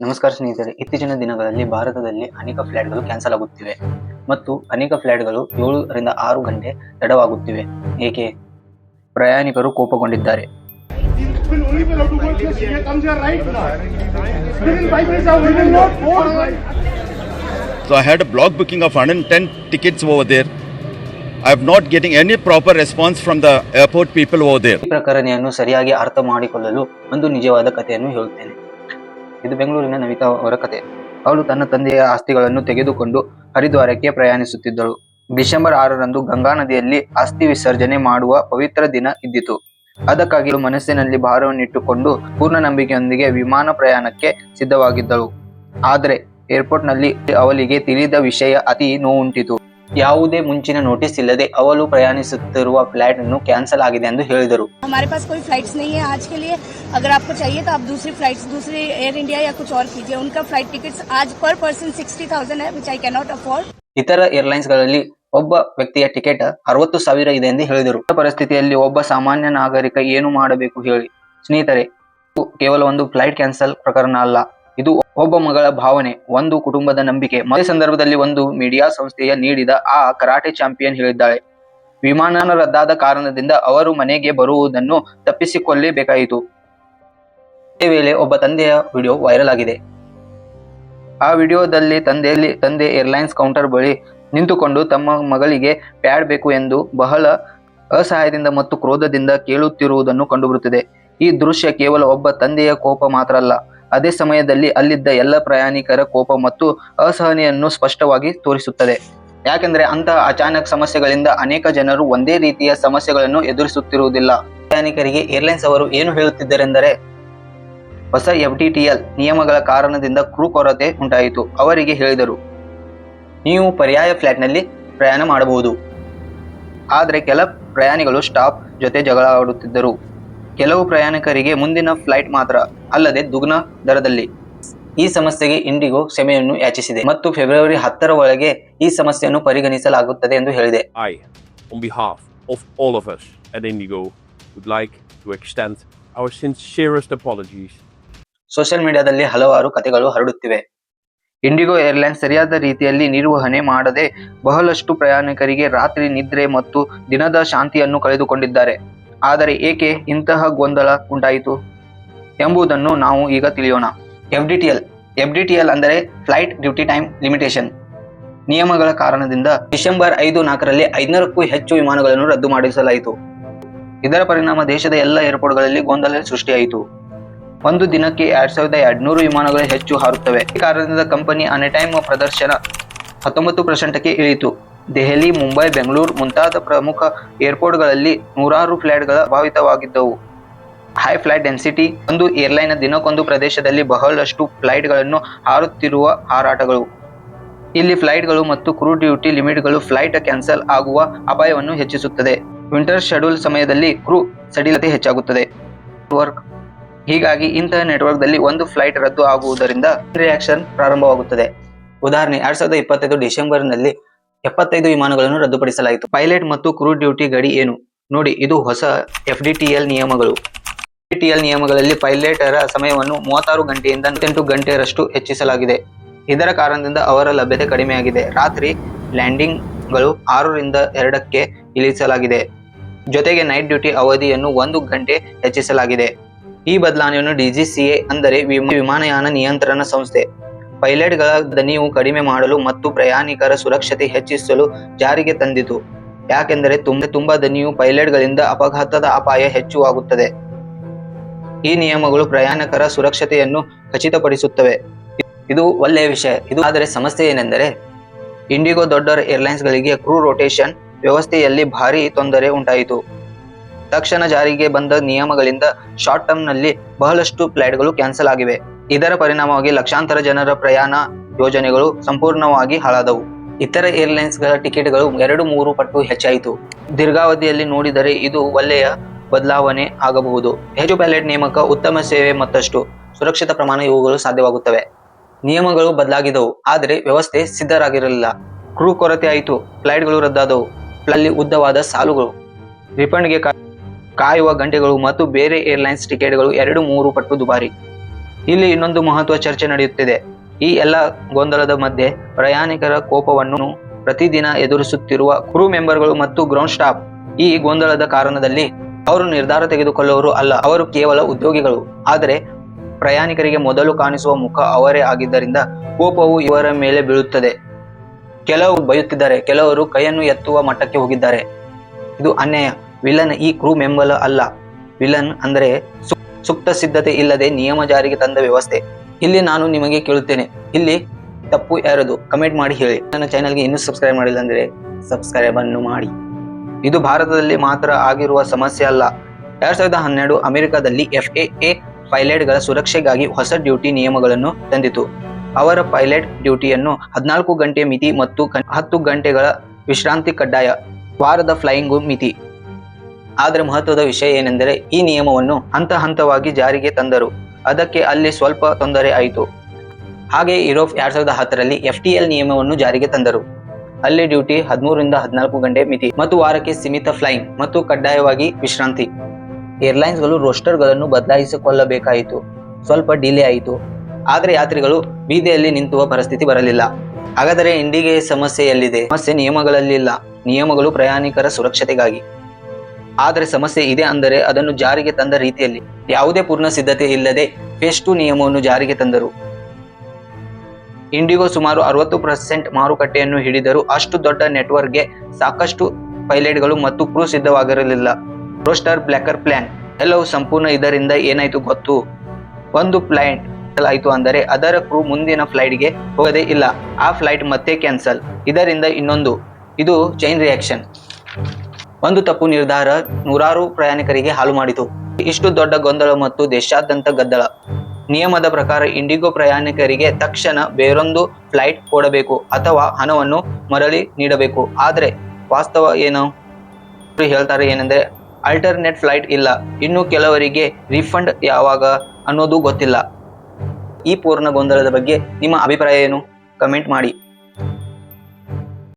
ನಮಸ್ಕಾರ ಸ್ನೇಹಿತರೆ ಇತ್ತೀಚಿನ ದಿನಗಳಲ್ಲಿ ಭಾರತದಲ್ಲಿ ಅನೇಕ ಫ್ಲೈಟ್ಗಳು ಕ್ಯಾನ್ಸಲ್ ಆಗುತ್ತಿವೆ ಮತ್ತು ಅನೇಕ ಫ್ಲೈಟ್ಗಳು ಏಳರಿಂದ ಆರು ಗಂಟೆ ತಡವಾಗುತ್ತಿವೆ ಏಕೆ ಪ್ರಯಾಣಿಕರು ಕೋಪಗೊಂಡಿದ್ದಾರೆ. So I had a block booking of 110 tickets over there. I am not getting any proper response from the airport people over there. ಈ ಪ್ರಕರಣವನ್ನು ಸರಿಯಾಗಿ ಅರ್ಥ ಮಾಡಿಕೊಳ್ಳಲು ಒಂದು ನಿಜವಾದ ಕಥೆಯನ್ನು ಹೇಳುತ್ತೇನೆ ಇದು ಬೆಂಗಳೂರಿನ ನವಿತಾ ಅವರ ಕತೆ. ಅವಳು ತನ್ನ ತಂದೆಯ ಆಸ್ತಿಗಳನ್ನು ತೆಗೆದುಕೊಂಡು ಹರಿದ್ವಾರಕ್ಕೆ ಪ್ರಯಾಣಿಸುತ್ತಿದ್ದಳು. ಡಿಸೆಂಬರ್ ಆರರಂದು ಗಂಗಾ ನದಿಯಲ್ಲಿ ಅಸ್ಥಿ ವಿಸರ್ಜನೆ ಮಾಡುವ ಪವಿತ್ರ ದಿನ ಇದ್ದಿತು. ಅದಕ್ಕಾಗಿ ಅವಳು ಮನಸ್ಸಿನಲ್ಲಿ ಭಾರವನ್ನಿಟ್ಟುಕೊಂಡು ಪೂರ್ಣ ನಂಬಿಕೆಯೊಂದಿಗೆ ವಿಮಾನ ಪ್ರಯಾಣಕ್ಕೆ ಸಿದ್ಧವಾಗಿದ್ದಳು. ಆದರೆ ಏರ್ಪೋರ್ಟ್ನಲ್ಲಿ ಅವಳಿಗೆ ತಿಳಿದ ವಿಷಯ ಅತಿ ನೋವುಂಟಿತು. ಯಾವುದೇ ಮುಂಚಿನ ನೋಟಿಸ್ ಇಲ್ಲದೆ ಅವಳು ಪ್ರಯಾಣಿಸುತ್ತಿರುವ ಫ್ಲೈಟ್ ಅನ್ನು ಕ್ಯಾನ್ಸಲ್ ಆಗಿದೆ ಎಂದು ಹೇಳಿದರು हमारे पास कोई फ्लाइट्स नहीं है आज के लिए अगर आपको चाहिए तो आप दूसरी फ्लाइट्स दूसरी एयर इंडिया या कुछ और कीजिए उनका फ्लाइट टिकट्स आज पर पर्सन सिक्सटी थाउजेंड है विच आई कैनॉट अफोर्ड ಇತರ ಏರ್ಲೈನ್ಸ್ ಗಳಲ್ಲಿ ಒಬ್ಬ ವ್ಯಕ್ತಿಯ ಟಿಕೆಟ್ ಅರವತ್ತು ಸಾವಿರ ಇದೆ ಎಂದು ಹೇಳಿದರು ಈ ಪರಿಸ್ಥಿತಿಯಲ್ಲಿ ಒಬ್ಬ ಸಾಮಾನ್ಯ ನಾಗರಿಕ ಏನು ಮಾಡಬೇಕು ಹೇಳಿ ಸ್ನೇಹಿತರೆ ಇದು ಕೇವಲ ಒಂದು ಫ್ಲೈಟ್ ಕ್ಯಾನ್ಸಲ್ ಪ್ರಕರಣ ಅಲ್ಲ ಇದು ಒಬ್ಬ ಮಗಳ ಭಾವನೆ, ಒಂದು ಕುಟುಂಬದ ನಂಬಿಕೆ. ಮದುವೆ ಸಂದರ್ಭದಲ್ಲಿ ಒಂದು ಮೀಡಿಯಾ ಸಂಸ್ಥೆಯ ನೀಡಿದ ಆ ಕರಾಟೆ ಚಾಂಪಿಯನ್ ಹೇಳಿದ್ದಾಳೆ. ವಿಮಾನ ರದ್ದಾದ ಕಾರಣದಿಂದ ಅವರು ಮನೆಗೆ ಬರುವುದನ್ನು ತಪ್ಪಿಸಿಕೊಳ್ಳಬೇಕಾಯಿತು. ಇದೇ ವೇಳೆ ಒಬ್ಬ ತಂದೆಯ ವಿಡಿಯೋ ವೈರಲ್ ಆಗಿದೆ. ಆ ವಿಡಿಯೋದಲ್ಲಿ ತಂದೆಯಲ್ಲಿ, ತಂದೆ ಏರ್ಲೈನ್ಸ್ ಕೌಂಟರ್ ಬಳಿ ನಿಂತುಕೊಂಡು ತಮ್ಮ ಮಗಳಿಗೆ ಪ್ಯಾಡ್ ಬೇಕು ಎಂದು ಬಹಳ ಅಸಹಾಯದಿಂದ ಮತ್ತು ಕ್ರೋಧದಿಂದ ಕೇಳುತ್ತಿರುವುದನ್ನು ಕಂಡುಬರುತ್ತದೆ. ಈ ದೃಶ್ಯ ಕೇವಲ ಒಬ್ಬ ತಂದೆಯ ಕೋಪ ಮಾತ್ರ ಅಲ್ಲ ಅದೇ ಸಮಯದಲ್ಲಿ ಅಲ್ಲಿದ್ದ ಎಲ್ಲ ಪ್ರಯಾಣಿಕರ ಕೋಪ ಮತ್ತು ಅಸಹನೆಯನ್ನು ಸ್ಪಷ್ಟವಾಗಿ ತೋರಿಸುತ್ತದೆ. ಯಾಕೆಂದರೆ ಅಂತಹ ಅಚಾನಕ್ ಸಮಸ್ಯೆಗಳಿಂದ ಅನೇಕ ಜನರು ಒಂದೇ ರೀತಿಯ ಸಮಸ್ಯೆಗಳನ್ನು ಎದುರಿಸುತ್ತಿರುವುದಿಲ್ಲ. ಪ್ರಯಾಣಿಕರಿಗೆ ಏರ್ಲೈನ್ಸ್ ಅವರು ಏನು ಹೇಳುತ್ತಿದ್ದರೆಂದರೆ, ಹೊಸ ಎಫ್ಡಿಟಿಎಲ್ ನಿಯಮಗಳ ಕಾರಣದಿಂದ ಕ್ರೂ ಕೊರತೆ ಉಂಟಾಯಿತು, ಅವರಿಗೆ ಹೇಳಿದರು. ನೀವು ಪರ್ಯಾಯ ಫ್ಲ್ಯಾಟ್ನಲ್ಲಿ ಪ್ರಯಾಣ ಮಾಡಬಹುದು. ಆದರೆ ಕೆಲ ಪ್ರಯಾಣಿಗಳು ಸ್ಟಾಫ್ ಜೊತೆ ಜಗಳಾಡುತ್ತಿದ್ದರು. ಕೆಲವು ಪ್ರಯಾಣಿಕರಿಗೆ ಮುಂದಿನ ಫ್ಲೈಟ್ ಮಾತ್ರ ಅಲ್ಲದೆ ದುಗ್ನ ದರದಲ್ಲಿ. ಈ ಸಮಸ್ಯೆಗೆ ಇಂಡಿಗೋ ಕ್ಷಮೆಯನ್ನು ಯಾಚಿಸಿದೆ ಮತ್ತು ಫೆಬ್ರವರಿ ಹತ್ತರ ಒಳಗೆ ಈ ಸಮಸ್ಯೆಯನ್ನು ಪರಿಗಣಿಸಲಾಗುತ್ತದೆ ಎಂದು ಹೇಳಿದೆ. I, on behalf of all of us at Indigo, would like to extend our sincerest apologies. Social ಮೀಡಿಯಾದಲ್ಲಿ ಹಲವಾರು ಕಥೆಗಳು ಹರಡುತ್ತಿವೆ. ಇಂಡಿಗೋ ಏರ್ಲೈನ್ಸ್ ಸರಿಯಾದ ರೀತಿಯಲ್ಲಿ ನಿರ್ವಹಣೆ ಮಾಡದೆ ಬಹಳಷ್ಟು ಪ್ರಯಾಣಿಕರಿಗೆ ರಾತ್ರಿ ನಿದ್ರೆ ಮತ್ತು ದಿನದ ಶಾಂತಿಯನ್ನು ಕಳೆದುಕೊಂಡಿದ್ದಾರೆ. ಆದರೆ ಏಕೆ ಇಂತಹ ಗೊಂದಲ ಉಂಟಾಯಿತು? ಎಂಬುದನ್ನು ನಾವು ಈಗ ತಿಳಿಯೋಣ. F D T L F D T L ಅಂದರೆ ಫ್ಲೈಟ್ ಡ್ಯೂಟಿ ಟೈಮ್ ಲಿಮಿಟೇಷನ್. ನಿಯಮಗಳ ಕಾರಣದಿಂದ ಡಿಸೆಂಬರ್ ಐದು ನಾಲ್ಕರಲ್ಲಿ ಐನೂರಕ್ಕೂ ಹೆಚ್ಚು ವಿಮಾನಗಳನ್ನು ರದ್ದು ಮಾಡಿಸಲಾಯಿತು. ಇದರ ಪರಿಣಾಮ ದೇಶದ ಎಲ್ಲ ಏರ್ಪೋರ್ಟ್ಗಳಲ್ಲಿ ಗೊಂದಲ ಸೃಷ್ಟಿಯಾಯಿತು. ಒಂದು ದಿನಕ್ಕೆ ಎರಡ್ ಸಾವಿರದ ಎರಡ್ನೂರು ವಿಮಾನಗಳು ಹೆಚ್ಚು ಹಾರುತ್ತವೆ. ಈ ಕಾರಣದಿಂದ ಕಂಪನಿ ಅನೆಟೈಮ್ ಪ್ರದರ್ಶನ ಹತ್ತೊಂಬತ್ತು ಪರ್ಸೆಂಟ್ಗೆ ಇಳಿಯಿತು. ದೆಹಲಿ, ಮುಂಬೈ, ಬೆಂಗಳೂರು ಮುಂತಾದ ಪ್ರಮುಖ ಏರ್ಪೋರ್ಟ್ಗಳಲ್ಲಿ ನೂರಾರು ಫ್ಲೈಟ್ಗಳ ಭಾವಿತವಾಗಿದ್ದವು. ಹೈ ಫ್ಲೈಟ್ ಡೆನ್ಸಿಟಿ, ಒಂದು ಏರ್ಲೈನ್ ದಿನಕ್ಕೊಂದು ಪ್ರದೇಶದಲ್ಲಿ ಬಹಳಷ್ಟು ಫ್ಲೈಟ್ಗಳನ್ನು ಹಾರುತ್ತಿರುವ ಹಾರಾಟಗಳು. ಇಲ್ಲಿ ಫ್ಲೈಟ್ಗಳು ಮತ್ತು ಕ್ರೂ ಡ್ಯೂಟಿ ಲಿಮಿಟ್ಗಳು ಫ್ಲೈಟ್ ಕ್ಯಾನ್ಸಲ್ ಆಗುವ ಅಪಾಯವನ್ನು ಹೆಚ್ಚಿಸುತ್ತದೆ. ವಿಂಟರ್ ಶೆಡ್ಯೂಲ್ ಸಮಯದಲ್ಲಿ ಕ್ರೂ ಸಡಿಲತೆ ಹೆಚ್ಚಾಗುತ್ತದೆ. ವರ್ಕ್ ಹೀಗಾಗಿ ಇಂತಹ ನೆಟ್ವರ್ಕ್ದಲ್ಲಿ ಒಂದು ಫ್ಲೈಟ್ ರದ್ದು ಆಗುವುದರಿಂದ ರಿಯಾಕ್ಷನ್ ಪ್ರಾರಂಭವಾಗುತ್ತದೆ. ಉದಾಹರಣೆ, ಎರಡ್ ಸಾವಿರದ ಇಪ್ಪತ್ತೈದು ಡಿಸೆಂಬರ್ನಲ್ಲಿ ಎಪ್ಪತ್ತೈದು ವಿಮಾನಗಳನ್ನು ರದ್ದುಪಡಿಸಲಾಯಿತು. ಪೈಲಟ್ ಮತ್ತು ಕ್ರೂ ಡ್ಯೂಟಿ ಗಡಿ ಏನು? ನೋಡಿ, ಇದು ಹೊಸ ಎಫ್ ನಿಯಮಗಳು. ಎಫ್ ನಿಯಮಗಳಲ್ಲಿ ಪೈಲಟರ ಸಮಯವನ್ನು ಮೂವತ್ತಾರು ಗಂಟೆಯಿಂದ ಎಂಟು ಗಂಟೆಯರಷ್ಟು ಹೆಚ್ಚಿಸಲಾಗಿದೆ. ಇದರ ಕಾರಣದಿಂದ ಅವರ ಲಭ್ಯತೆ ಕಡಿಮೆಯಾಗಿದೆ. ರಾತ್ರಿ ಲ್ಯಾಂಡಿಂಗ್ಗಳು ಆರರಿಂದ ಎರಡಕ್ಕೆ ಇಳಿಸಲಾಗಿದೆ. ಜೊತೆಗೆ ನೈಟ್ ಡ್ಯೂಟಿ ಅವಧಿಯನ್ನು ಒಂದು ಗಂಟೆ ಹೆಚ್ಚಿಸಲಾಗಿದೆ. ಈ ಬದಲಾವಣೆಯನ್ನು ಡಿಜಿಸಿಎ ಅಂದರೆ ವಿಮ- ವಿಮಾನಯಾನ ನಿಯಂತ್ರಣ ಸಂಸ್ಥೆ ಪೈಲಟ್ಗಳ ದನಿಯು ಕಡಿಮೆ ಮಾಡಲು ಮತ್ತು ಪ್ರಯಾಣಿಕರ ಸುರಕ್ಷತೆ ಹೆಚ್ಚಿಸಲು ಜಾರಿಗೆ ತಂದಿತು. ಯಾಕೆಂದರೆ ತುಂಬ ತುಂಬಾ ದನಿಯು ಪೈಲಟ್ಗಳಿಂದ ಅಪಘಾತದ ಅಪಾಯ ಹೆಚ್ಚುವಾಗುತ್ತದೆ ಈ ನಿಯಮಗಳು ಪ್ರಯಾಣಿಕರ ಸುರಕ್ಷತೆಯನ್ನು ಖಚಿತಪಡಿಸುತ್ತವೆ. ಇದು ಒಳ್ಳೆಯ ವಿಷಯ. ಇದು ಆದರೆ ಸಮಸ್ಯೆ ಏನೆಂದರೆ, ಇಂಡಿಗೋ ದೊಡ್ಡ ಏರ್ಲೈನ್ಸ್ಗಳಿಗೆ ಕ್ರೂ ರೊಟೇಷನ್ ವ್ಯವಸ್ಥೆಯಲ್ಲಿ ಭಾರಿ ತೊಂದರೆ ಉಂಟಾಯಿತು. ತಕ್ಷಣ ಜಾರಿಗೆ ಬಂದ ನಿಯಮಗಳಿಂದ ಶಾರ್ಟ್ ಟರ್ಮ್ನಲ್ಲಿ ಬಹಳಷ್ಟು ಫ್ಲೈಟ್ಗಳು ಕ್ಯಾನ್ಸಲ್ ಆಗಿವೆ. ಇದರ ಪರಿಣಾಮವಾಗಿ ಲಕ್ಷಾಂತರ ಜನರ ಪ್ರಯಾಣ ಯೋಜನೆಗಳು ಸಂಪೂರ್ಣವಾಗಿ ಹಾಳಾದವು. ಇತರ ಏರ್ಲೈನ್ಸ್ಗಳ ಟಿಕೆಟ್ಗಳು ಎರಡು ಮೂರು ಪಟ್ಟು ಹೆಚ್ಚಾಯಿತು. ದೀರ್ಘಾವಧಿಯಲ್ಲಿ ನೋಡಿದರೆ ಇದು ಒಳ್ಳೆಯ ಬದಲಾವಣೆ ಆಗಬಹುದು. ಹೆಚ್ಚು ಪ್ಯಾಲೆಟ್ ನೇಮಕ ಉತ್ತಮ ಸೇವೆ ಮತ್ತಷ್ಟು ಸುರಕ್ಷಿತ ಪ್ರಮಾಣ ಇವುಗಳು ಸಾಧ್ಯವಾಗುತ್ತವೆ. ನಿಯಮಗಳು ಬದಲಾಗಿದವು, ಆದರೆ ವ್ಯವಸ್ಥೆ ಸಿದ್ಧರಾಗಿರಲಿಲ್ಲ. ಕ್ರೂ ಕೊರತೆ ಆಯಿತು, ಫ್ಲೈಟ್ಗಳು ರದ್ದಾದವು, ಅಲ್ಲಿ ಉದ್ದವಾದ ಸಾಲುಗಳು, ರಿಫಂಡ್ಗೆ ಕಾಯುವ ಗಂಟೆಗಳು ಮತ್ತು ಬೇರೆ ಏರ್ಲೈನ್ಸ್ ಟಿಕೆಟ್ಗಳು ಎರಡು ಮೂರು ಪಟ್ಟು ದುಬಾರಿ. ಇಲ್ಲಿ ಇನ್ನೊಂದು ಮಹತ್ವ ಚರ್ಚೆ ನಡೆಯುತ್ತಿದೆ. ಈ ಎಲ್ಲ ಗೊಂದಲದ ಮಧ್ಯೆ ಪ್ರಯಾಣಿಕರ ಕೋಪವನ್ನು ಪ್ರತಿದಿನ ಎದುರಿಸುತ್ತಿರುವ ಕ್ರೂ ಮೆಂಬರ್ಗಳು ಮತ್ತು ಗ್ರೌಂಡ್ ಸ್ಟಾಫ್ ಈ ಗೊಂದಲದ ಕಾರಣದಲ್ಲಿ ಅವರು ನಿರ್ಧಾರ ತೆಗೆದುಕೊಳ್ಳುವರು ಅಲ್ಲ, ಅವರು ಕೇವಲ ಉದ್ಯೋಗಿಗಳು. ಆದರೆ ಪ್ರಯಾಣಿಕರಿಗೆ ಮೊದಲು ಕಾಣಿಸುವ ಮುಖ ಅವರೇ ಆಗಿದ್ದರಿಂದ ಕೋಪವು ಇವರ ಮೇಲೆ ಬೀಳುತ್ತದೆ. ಕೆಲವು ಬಯುತ್ತಿದ್ದಾರೆ, ಕೆಲವರು ಕೈಯನ್ನು ಎತ್ತುವ ಮಟ್ಟಕ್ಕೆ ಹೋಗಿದ್ದಾರೆ. ಇದು ಅನ್ಯಾಯ. ವಿಲನ್ ಈ ಕ್ರೂ ಮೆಂಬರ್ ಅಲ್ಲ. ವಿಲನ್ ಅಂದರೆ ಸೂಕ್ತ ಸಿದ್ಧತೆ ಇಲ್ಲದೆ ನಿಯಮ ಜಾರಿಗೆ ತಂದ ವ್ಯವಸ್ಥೆ. ಇಲ್ಲಿ ನಾನು ನಿಮಗೆ ಕೇಳುತ್ತೇನೆ. ಇಲ್ಲಿ ತಪ್ಪು ಯಾರದು? ಕಮೆಂಟ್ ಮಾಡಿ ಹೇಳಿ. ನನ್ನ ಚಾನೆಲ್ಗೆ ಇನ್ನೂ ಸಬ್ಸ್ಕ್ರೈಬ್ ಮಾಡಿಲ್ಲ ಅಂದರೆ ಸಬ್ಸ್ಕ್ರೈಬ್ ಅನ್ನು ಮಾಡಿ. ಇದು ಭಾರತದಲ್ಲಿ ಮಾತ್ರ ಆಗಿರುವ ಸಮಸ್ಯೆ ಅಲ್ಲ. ಎರಡ್ ಸಾವಿರದ ಹನ್ನೆರಡು ಅಮೆರಿಕದಲ್ಲಿ ಎಫ್ ಎ ಎ ಪೈಲಟ್ಗಳ ಸುರಕ್ಷೆಗಾಗಿ ಹೊಸ ಡ್ಯೂಟಿ ನಿಯಮಗಳನ್ನು ತಂದಿತು. ಅವರ ಪೈಲಟ್ ಡ್ಯೂಟಿಯನ್ನು ಹದಿನಾಲ್ಕು ಗಂಟೆ ಮಿತಿ ಮತ್ತು ಹತ್ತು ಗಂಟೆಗಳ ವಿಶ್ರಾಂತಿ ಕಡ್ಡಾಯ ವಾರದ ಫ್ಲೈಯಿಂಗು ಮಿತಿ. ಆದರೆ ಮಹತ್ವದ ವಿಷಯ ಏನೆಂದರೆ ಈ ನಿಯಮವನ್ನು ಹಂತ ಹಂತವಾಗಿ ಜಾರಿಗೆ ತಂದರು. ಅದಕ್ಕೆ ಅಲ್ಲಿ ಸ್ವಲ್ಪ ತೊಂದರೆ ಆಯಿತು. ಹಾಗೆ ಯುರೋಪ್ ಎರಡ್ ಸಾವಿರದ ಹತ್ತರಲ್ಲಿ ಎಫ್ ಟಿ ಎಲ್ ನಿಯಮವನ್ನು ಜಾರಿಗೆ ತಂದರು. ಅಲ್ಲಿ ಡ್ಯೂಟಿ ಹದಿಮೂರರಿಂದ ಹದಿನಾಲ್ಕು ಗಂಟೆ ಮಿತಿ ಮತ್ತು ವಾರಕ್ಕೆ ಸೀಮಿತ ಫ್ಲೈಂಗ್ ಮತ್ತು ಕಡ್ಡಾಯವಾಗಿ ವಿಶ್ರಾಂತಿ. ಏರ್ಲೈನ್ಸ್ಗಳು ರೋಸ್ಟರ್ಗಳನ್ನು ಬದಲಾಯಿಸಿಕೊಳ್ಳಬೇಕಾಯಿತು. ಸ್ವಲ್ಪ ಡಿಲೇ ಆಯಿತು. ಆದರೆ ಯಾತ್ರಿಗಳು ಬೀದಿಯಲ್ಲಿ ನಿಂತುವ ಪರಿಸ್ಥಿತಿ ಬರಲಿಲ್ಲ. ಹಾಗಾದರೆ ಇಂಡಿಗೆ ಸಮಸ್ಯೆ ಎಲ್ಲಿದೆ ಸಮಸ್ಯೆ ನಿಯಮಗಳಲ್ಲಿಲ್ಲ. ನಿಯಮಗಳು ಪ್ರಯಾಣಿಕರ ಸುರಕ್ಷತೆಗಾಗಿ. ಆದರೆ ಸಮಸ್ಯೆ ಇದೆ ಅಂದರೆ ಅದನ್ನು ಜಾರಿಗೆ ತಂದ ರೀತಿಯಲ್ಲಿ ಯಾವುದೇ ಪೂರ್ಣ ಸಿದ್ಧತೆ ಇಲ್ಲದೆ ಫೇಸ್ ಟು ನಿಯಮವನ್ನು ಜಾರಿಗೆ ತಂದರು. ಇಂಡಿಗೋ ಸುಮಾರು ಅರವತ್ತು ಪರ್ಸೆಂಟ್ ಮಾರುಕಟ್ಟೆಯನ್ನು ಹಿಡಿದರೂ ಅಷ್ಟು ದೊಡ್ಡ ನೆಟ್ವರ್ಕ್ಗೆ ಸಾಕಷ್ಟು ಪೈಲಟ್ಗಳು ಮತ್ತು ಕ್ರೂ ಸಿದ್ಧವಾಗಿರಲಿಲ್ಲ. ರೋಸ್ಟರ್ ಬ್ಲ್ಯಾಕರ್ ಪ್ಲಾನ್ ಎಲ್ಲವೂ ಸಂಪೂರ್ಣ ಇದರಿಂದ ಏನಾಯಿತು ಗೊತ್ತು? ಒಂದು ಫ್ಲೈಟ್ ಆಯಿತು ಅಂದರೆ ಅದರ ಕ್ರೂ ಮುಂದಿನ ಫ್ಲೈಟ್ಗೆ ಹೋಗದೇ ಇಲ್ಲ. ಆ ಫ್ಲೈಟ್ ಮತ್ತೆ ಕ್ಯಾನ್ಸಲ್. ಇದರಿಂದ ಇನ್ನೊಂದು. ಇದು ಚೈನ್ ರಿಯಾಕ್ಷನ್ ಒಂದು ತಪ್ಪು ನಿರ್ಧಾರ ನೂರಾರು ಪ್ರಯಾಣಿಕರಿಗೆ ಹಾಳು ಮಾಡಿತು. ಇಷ್ಟು ದೊಡ್ಡ ಗೊಂದಲ ಮತ್ತು ದೇಶಾದ್ಯಂತ ಗದ್ದಲ. ನಿಯಮದ ಪ್ರಕಾರ ಇಂಡಿಗೋ ಪ್ರಯಾಣಿಕರಿಗೆ ತಕ್ಷಣ ಬೇರೊಂದು ಫ್ಲೈಟ್ ಕೊಡಬೇಕು ಅಥವಾ ಹಣವನ್ನು ಮರಳಿ ನೀಡಬೇಕು. ಆದರೆ ವಾಸ್ತವ ಏನು? ಹೇಳ್ತಾರೆ ಏನೆಂದರೆ ಅಲ್ಟರ್ನೇಟ್ ಫ್ಲೈಟ್ ಇಲ್ಲ. ಇನ್ನು ಕೆಲವರಿಗೆ ರಿಫಂಡ್ ಯಾವಾಗ? ಅನ್ನೋದು ಗೊತ್ತಿಲ್ಲ. ಈ ಪೂರ್ಣ ಗೊಂದಲದ ಬಗ್ಗೆ ನಿಮ್ಮ ಅಭಿಪ್ರಾಯ ಏನು? ಕಮೆಂಟ್ ಮಾಡಿ.